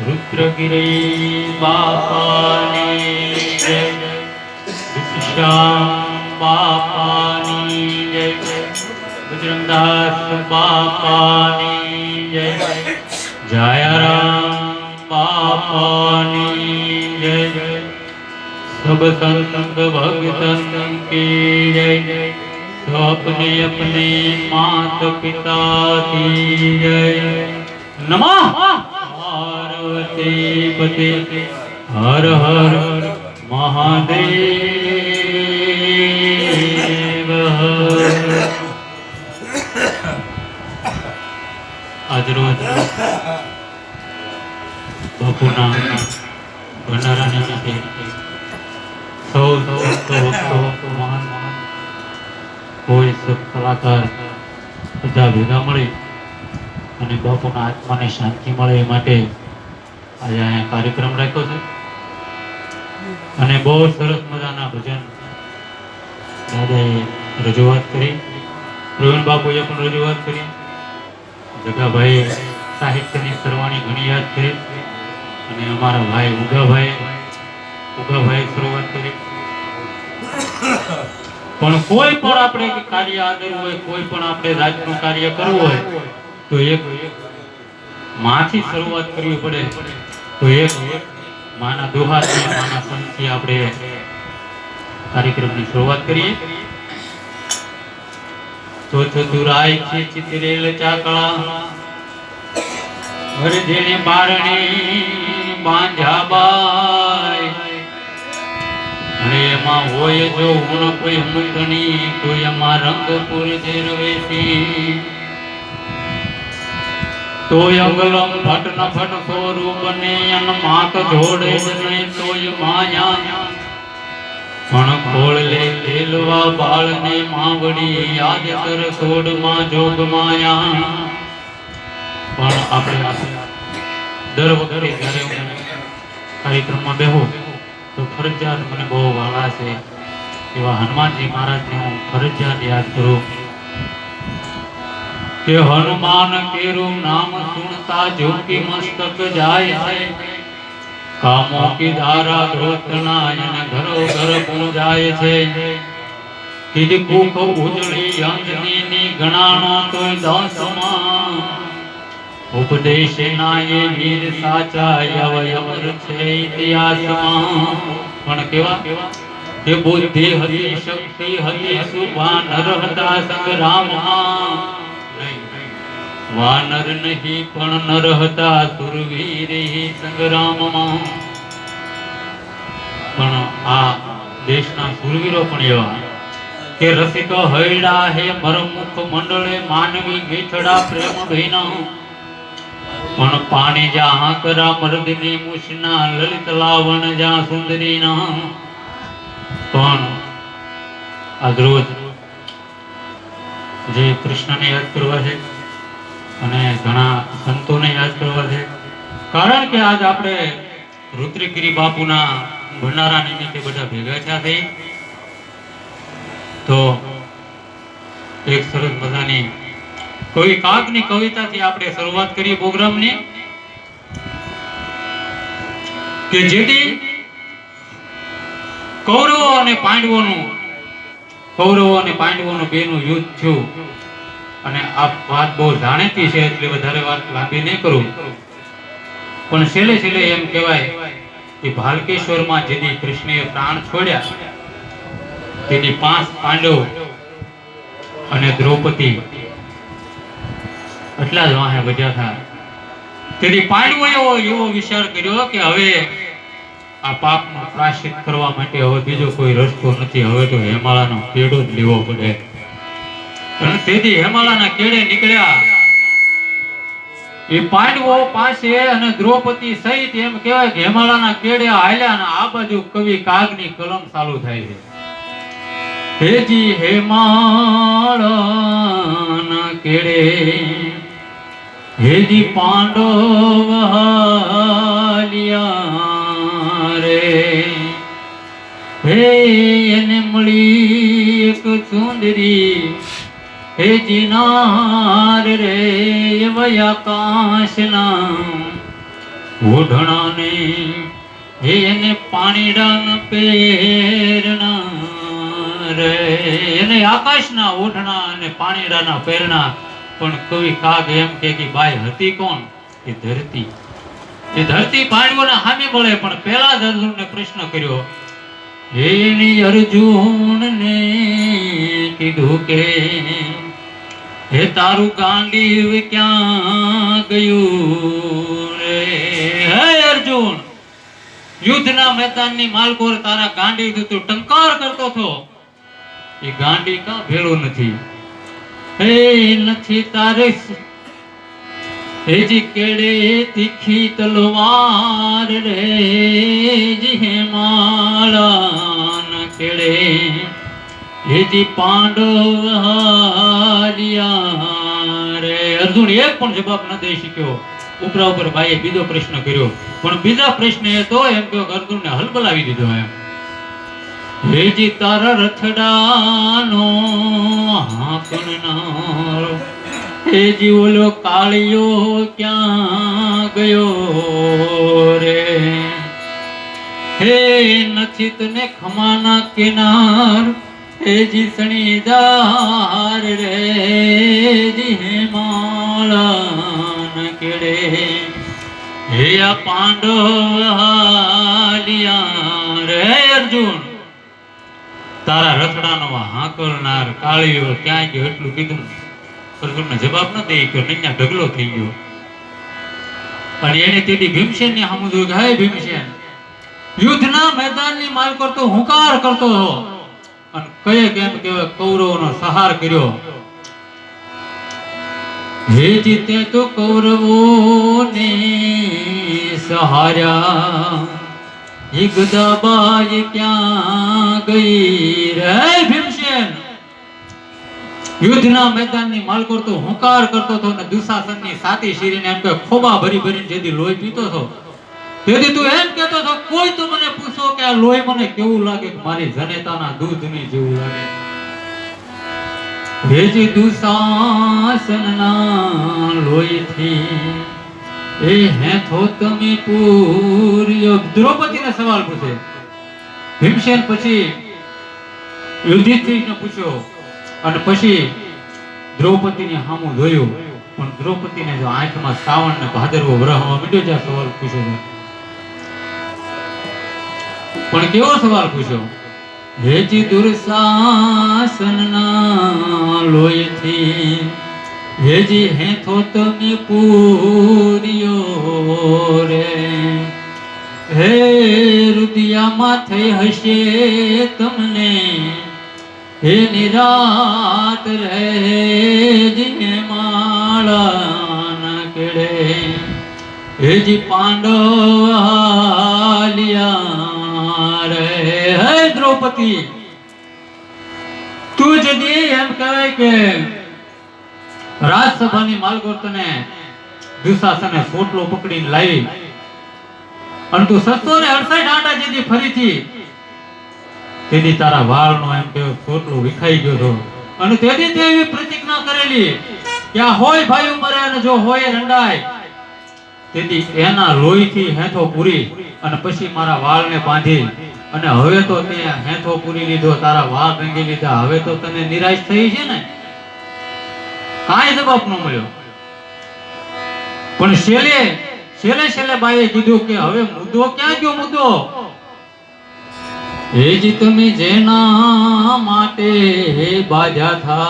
રુદ્રગિરી બાપાની જય શ્યામ બાપાની જય બજરંગદાસ બાપાની જય જયારામ બાપાની જય સબ સંત ભગતન કી જય अपने अपने मात पिता की जय नमः पार्वती पते हर हर મહાદેવ આજરોજ બાપુના ભંડારા નિમિત્તે સૌ સૌ ભક્તો ભક્તો મહાન મહાન કોઈ કલાકાર બધા ભેગા મળી અને બાપુના આત્માને શાંતિ મળે એ માટે આજે અહીંયા કાર્યક્રમ રાખ્યો છે. અને બહુ સરસ મજાના ભજન દાદાએ રજૂઆત કરી. પ્રવીણ બાપુએ પણ રજૂઆત કરી. જગાભાઈ સાહિત્યની સરવાણી ઘણી યાદ કરી. અને અમારા ભાઈ ઉગાભાઈ ઉગાભાઈ શરૂઆત કરી. પણ કોઈ પણ આપણે કાર્ય આદરવું હોય, કોઈ પણ આપણે રાજનું કાર્ય કરવું હોય, તો એક માથી શરૂઆત કરવી પડે. તો એક માના દોહાથી માના સંતથી આપણે કાર્યક્રમની શરૂઆત કરીએ. તો ચતુરાય છે ચિતરેલ ચાકળા વરજેને બારણે બાંધ્યા અને એમાં હોય જો હું કોઈ મુકણી કોઈ એમાં રંગપુર જેરવેશી તોય અંગલમ ફટ ન ફટ સ્વરૂપ ને અન માત જોડે જ તોય માયા. પણ ખોળ લે લેલવા બાળ ને માવડી યાદ કર સોડમાં જોગ માયા. પણ આપણે દર વખતે જ્યારે કાર્યક્રમમાં બેહું તો ફરજિયાત મને બહુ વાલા છે. એવા હનુમાનજી મહારાજને હું ફરજિયાત યાદ કરું. કે હનુમાન કેરું નામ સુણતા જોકી મસ્તક જાય. છે કામો કી ધારા ધોતના અને ઘરો ઘર પૂજાય છે. કીધી કુખ ઉજળી અંજની ગણાનો તોય દસમાં. ઉપદેશ નાય વીર સાચા અવયવર છે ઇતિહાસમાં. પણ કેવા? કે બુદ્ધિ હતી, શક્તિ હતી સુભાનર હતા સંગ્રામમાં વાનર નહીં, પણ નર હતા સુરવીર સંગ્રામમાં પણ આ દેશના સુરવીરો પણ એવા કે રસિક હૈડા હે, મરમુખ મંડળે માનવી ગીઠડા પ્રેમ ભીના પણ પાણી જા હાકરા મરદની મુશના લલિત લાવણ જા સુંદરીના પણ આજ રોજ જે કૃષ્ણને યાદ કરવા છે અને ઘણા સંતોને યાદ કરવા છે, કારણ કે આજ આપણે રુદ્રગીરી બાપુના ભંડારા નિમિત્તે બધા ભેગા થયા થઈ તો એક સરસ મજાની કોઈ કાગની કવિતાથી આપણે શરૂઆત કરીએ પ્રોગ્રામની? કે જેથી કૌરવો અને પાંડવોનું, કૌરવો અને પાંડવોનું બેનું યુદ્ધ થયું. અને આ વાત બહુ જાણીતી છે, એટલે વધારે વાત લાંબી નહીં કરું. પણ છેલ્લે છેલ્લે એમ કહેવાય કે ભાલકેશ્વરમાં જેથી કૃષ્ણએ પ્રાણ છોડ્યા તેની પાંચ પાંડવ અને દ્રૌપદી એટલા જ વાહે વધ્યા હતા તેથી પાંડવો એવો વિચાર કર્યો કે હવે આ પાપનો પ્રાશ્ચિત કરવા માટે હવે બીજો કોઈ રસ્તો નથી. હવે તો હેમાળાનો કેડો જ લેવો પડે. અને તેથી હેમાળાના કેડે નીકળ્યા. એ પાંડવો પાસે અને દ્રૌપદી સહિત એમ કહેવાય કે હેમાળાના કેડે હાલ્યા અને આ બાજુ કવિ કાગની કલમ ચાલુ થાય છે. હેજી હેમાળાના કેડે હેજી પાંડવ રે. હે એને મળી એક સુંદરી, હે જીનાર રે વયાકાશના ઓઢણાને હે એને પાણીડાના પેરણા રે. એને આકાશના ઓઢણા અને પાણીડાના પેરણા પણ કવિ કાગ એમ કે બાઈ હતી કોણ? એ ધરતી. એ ધરતી પાંડવોના સામે મળે, પણ પહેલા જ અર્જુનને પ્રશ્ન કર્યો, એની અર્જુનને કીધું કે, હે તારું ગાંડીવ ક્યાં ગયું રે? હે અર્જુન, યુદ્ધના મેદાનની માલકોર તારા ગાંડી તું ટંકાર કરતો હતો. એ ગાંડી કા ભેળો નથી? હે નથી તારે? હેજી કેડે તીખી તલવાર રે? જી માળા કેડે? હેજી પાંડવ હારિયા રે? અર્જુન, એક પણ જવાબ ન દઈ શક્યો. ઉપરા ઉપર ભાઈએ બીજો પ્રશ્ન કર્યો. પણ બીજા પ્રશ્ન એ તો એમ કે અર્જુનને હલબલાવી દીધો એમ. હેજી તારા રથડાનો હાકણનારો હે જીવલો કાળિયો, ક્યાં ગયો રે? હે નથી તને ખમાના કિનાર, હે જી સણીદાર રે, જી હિમાલન કેડે? હે આ પાંડવ હાલિયા રે અર્જુન તારા રથડાનો હાંકલનાર કાળીઓ ક્યાં ગયો એટલું કીધું. અર્જુનને જવાબ ન દઈ ગયો નૈયા ઢગલો થઈ ગયો. પણ એને તેથી ભીમસેનની સામું જોયું હે ભીમસેન, યુદ્ધના મેદાનની માલ કરતો, હુંકાર કરતો હતો અને કયે કેમ કે કૌરવનો સહાર કર્યો. હે જીતે તો કૌરવોને સહાર્યા. એ ગદાબાઈ ક્યાં ગઈ રે ભીમસેન? યુદ્ધના મેદાનની માલકોર તો હુંકાર કરતો હતો ને દુશાસનની સાતી શીરીને એમ કે, ખોબા ભરી ભરીને જેથી લોહી પીતો હતો. તેથી તું એમ કહેતો હતો, કોઈ તો મને પૂછો કે આ લોહી મને કેવું લાગે? કે મારી જનેતાના દૂધની જેવું લાગે? ભેજી દુશાસનના લોહીથી એ હે થો તમે પૂર્યો દ્રૌપદીને સવાલ પૂછે. ભીમસેન પછી યુધિષ્ઠિરને પૂછ્યો અને પછી દ્રૌપદીને સામું જોયું. પણ દ્રૌપદીને જો આંખમાં શ્રાવણ ને ભાદરવો વરહવા માંડ્યો જ્યાં સવાલ પૂછ્યો. પણ કેવો સવાલ પૂછ્યો? હેજી દુર્શાસનના લોહીથી હેજી હેથો તમે પૂર્યો રે. હે રુદિયામાં થઈ હશે તમને. હે નિરાત રહે જીને માળા કેડે. હેજી પાંડવ રે હે દ્રૌપદી, તું જદી એમ કહેવાય કે રાજસભાની માલગોર તને દુશાસને સોટલો પકડીને લાવી. અને તું સસ્તો ને અડસાઈ આટા જેથી ફરીથી તેથી તારા વાળનો એમ કે સોટલો વિખાઈ ગયો હતો. અને તેથી તે એવી પ્રતિજ્ઞા કરેલી કે આ હોય ભાઈ મરે અને જો હોય રંડાય, તેથી એના લોહીથી હેથો પૂરી અને પછી મારા વાળને બાંધી. અને હવે તો તે હેથો પૂરી લીધો, તારા વાળ રંગી લીધા. હવે તો તને નિરાશ થઈ છે ને? કાંઈ જવાબ ન મળ્યો. પણ શેલે શેલે શેલે બાઈએ કીધું કે હવે મુદ્દો ક્યાં ગયો મુદ્દો? એ જ તમે જેના માટે બાજા થા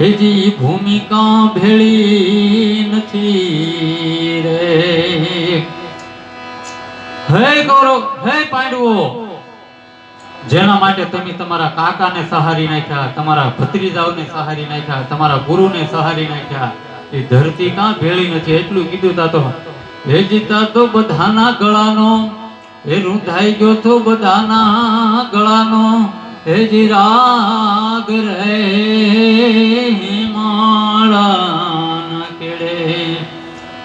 હેજી ભૂમિકા ભેળી નથી રે. હે ગૌરવ, હે પાંડવો જેના માટે તમે તમારા કાકાને સહારી નાખ્યા, તમારા ભત્રીજાઓને સહારી નાખ્યા, તમારા ગુરુને સહારી નાખ્યા. એ ધરતી કાં ભેળી નથી? એટલું કીધું તા તો. હે તો બધાના ગળાનો હે રૂંધાઈ ગયો તો બધાના ગળાનો. હે જી રાગ રે માળા કેડે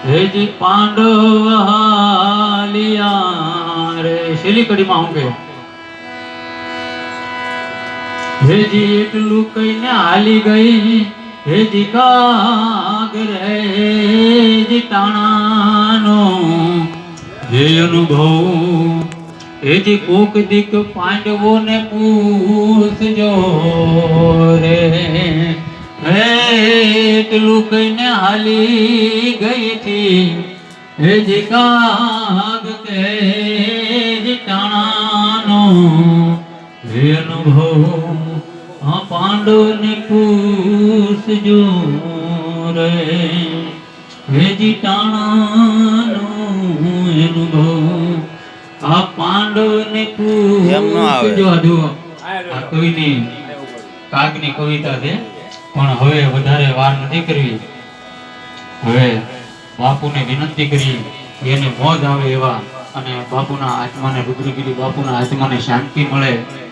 હે જી પાંડવ હાલિયા રે. શેલી કડીમાં હું કે હેજી એકલું કઈને હાલી ગઈ હેજી કાગર હેજી તાણાનો જે અનુભવ હેજી કોક દીક પાંડવો ને પૂછજો રે. હે એટલું કઈને હાલી ગઈ થી હેજી કાગ કે ટાણાનો હે અનુભવ પાંડવને પૂછજો રે. હેજી ટાણાનો અનુભવ. આ પાંડવને એમ પૂછજો આ જુઓ. આ કવિની કાગની કવિતા છે. પણ હવે વધારે વાર નથી કરવી. હવે બાપુને વિનંતી કરી એને મોજ આવે એવા. અને બાપુના આત્માને રુદ્રગીરી બાપુના આત્માને શાંતિ મળે.